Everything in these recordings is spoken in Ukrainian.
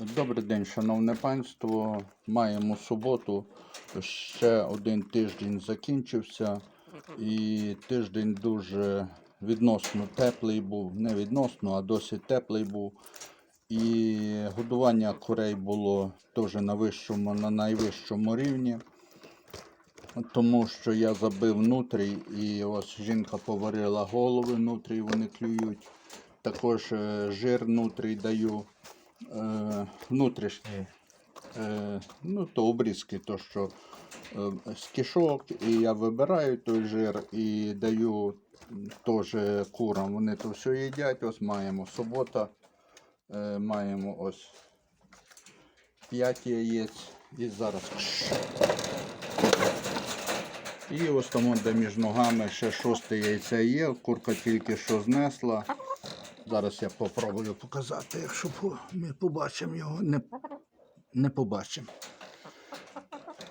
Добрий день, шановне панство. Маємо суботу. Ще один тиждень закінчився. І тиждень дуже відносно теплий був. Не відносно, а досить теплий був. І годування курей було теж на вищому, на найвищому рівні. Тому що я забив нутрій, і ось жінка поварила голови нутрій, вони клюють. Також е, жир нутрій даю е, внутрішній. Е, ну, то обрізки, то що е, з кишок, і я вибираю той жир і даю теж курам. Вони то все їдять. Ось маємо субота, маємо ось 5 яєць. І зараз. І ось там, де між ногами ще шосте яйце є. Курка тільки що знесла. Зараз я попробую показати, якщо ми побачимо його, не, не побачимо.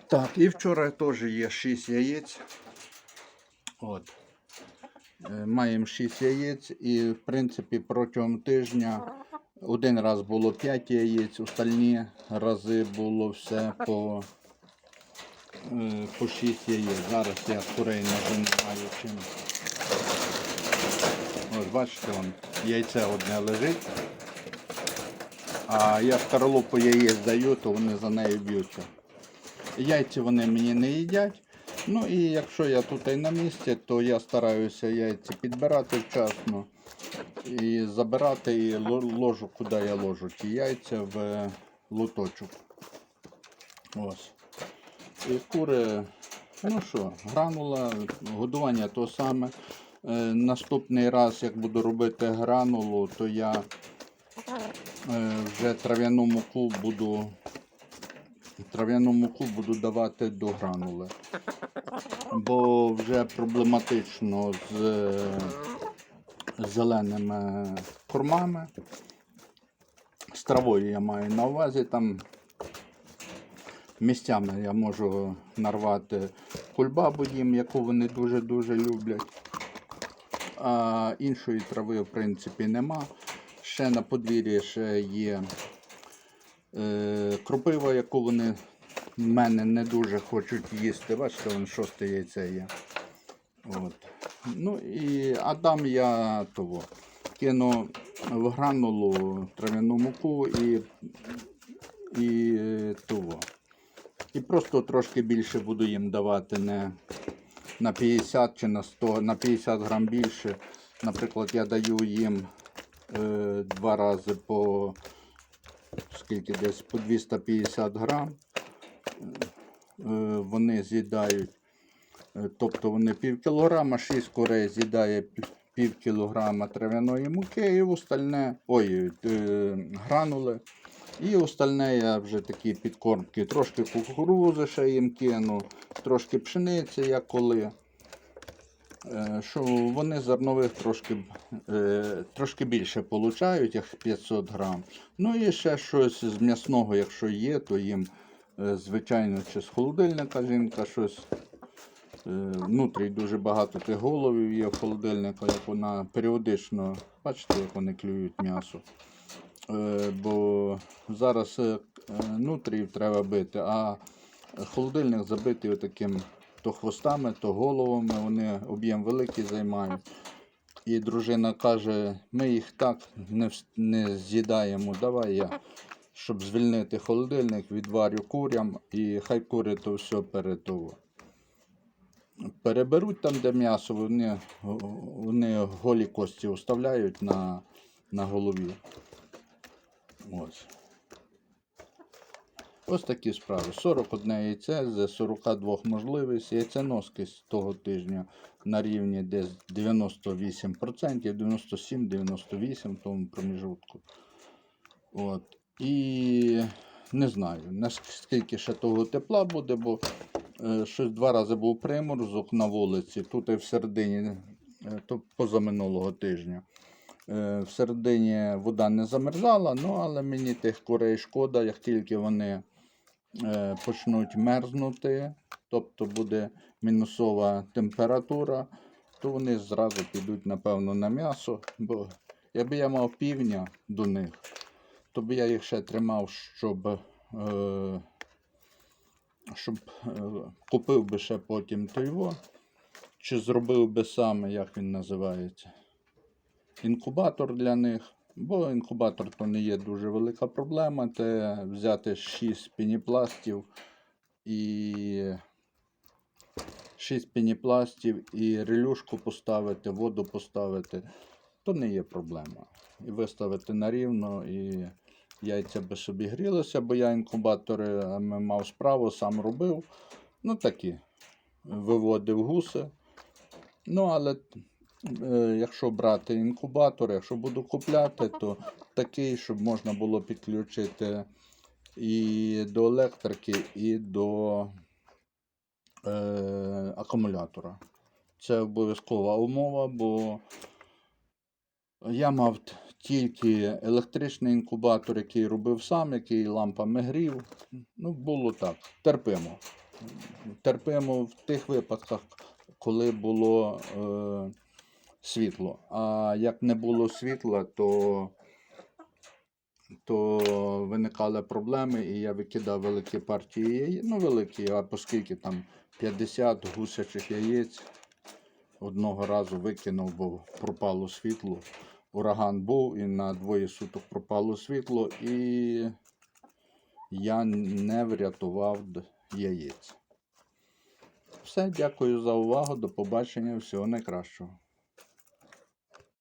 Так, і вчора теж є 6 яєць. От. Е, Маємо 6 яєць і, в принципі, протягом тижня один раз було 5 яєць, остальні рази було все по, е, по 6 яєць. Зараз я курей нажимаю чим. Бачите, вон, яйце одне лежить. А я скорлупу яєць даю, то вони за нею б'ються. Яйці вони мені не їдять. Ну і якщо я тут і на місці, то я стараюся яйці підбирати вчасно і забирати і ложу, куди я ложу ті яйця в лоточок. Ось. І кури, ну що, гранула, годування то саме. Е, наступний раз, як буду робити гранулу, то я е, вже трав'яну муку буду трав'яну муку буду давати до гранули. Бо вже проблематично з е, зеленими кормами. З травою я маю на увазі там місцями я можу нарвати кульбабу їм, яку вони дуже-дуже люблять. А іншої трави, в принципі, нема. Ще на подвір'ї ще є е, кропива, яку вони в мене не дуже хочуть їсти. Бачите, вон шосте яйце є. От. Ну і а там я того кину в гранулу трав'яну муку і, і е, того. І просто трошки більше буду їм давати не на 50 чи на 100, на 50 грам більше. Наприклад, я даю їм е, два рази по скільки десь по 250 грам. Е, вони з'їдають, е, тобто вони пів кілограма, 6 курей з'їдає пів- кілограма трав'яної муки і остальне, ой, е, гранули. І остальне я вже такі підкормки. Трошки кукурузи ще їм кину, трошки пшениці, як коли. Е, Що вони зернових трошки, е, трошки більше получають, як 500 грам. Ну і ще щось з м'ясного, якщо є, то їм, е, звичайно, чи з холодильника жінка щось. Внутрі дуже багато тих головів є в холодильнику, як вона періодично, бачите, як вони клюють м'ясо. Е, Бо зараз е, нутрів треба бити, а холодильник забитий таким то хвостами, то головами. Вони об'єм великий займають. І дружина каже, ми їх так не, не з'їдаємо. Давай я, щоб звільнити холодильник, відварю курям і хай кури то все перетово. Переберуть там, де м'ясо, вони, вони голі кості оставляють на, на голові. Ось. Ось такі справи. 41 яйце з 42 можливість. Яйценоски з того тижня на рівні десь 98%, 97-98 в тому проміжутку. От. І не знаю, наскільки ще того тепла буде, бо е, щось два рази був приморозок на вулиці, тут і в середині, е, то позаминулого тижня. Е, В середині вода не замерзала, ну але мені тих курей шкода, як тільки вони е, почнуть мерзнути, тобто буде мінусова температура, то вони зразу підуть, напевно, на м'ясо. Бо якби я мав півня до них, то б я їх ще тримав, щоб, е, щоб купив би ще потім той чи зробив би саме, як він називається, інкубатор для них. Бо інкубатор то не є дуже велика проблема. Це взяти 6 пініпластів і 6 пініпластів і релюшку поставити, воду поставити, то не є проблема. І виставити на рівно, і яйця би собі грілися, бо я інкубатори мав справу, сам робив. Ну такі. Виводив гуси. Ну, але якщо брати інкубатор, якщо буду купляти, то такий, щоб можна було підключити і до електрики, і до е, акумулятора. Це обов'язкова умова, бо я мав тільки електричний інкубатор, який робив сам, який лампами грів. Ну, було так, терпимо. Терпимо в тих випадках, коли було е, світло. А як не було світла, то, то виникали проблеми, і я викидав великі партії яєць. Ну, великі, а оскільки там 50 гусячих яєць одного разу викинув, бо пропало світло. Ураган був і на двоє суток пропало світло, і я не врятував яєць. Все, дякую за увагу. До побачення. Всього найкращого.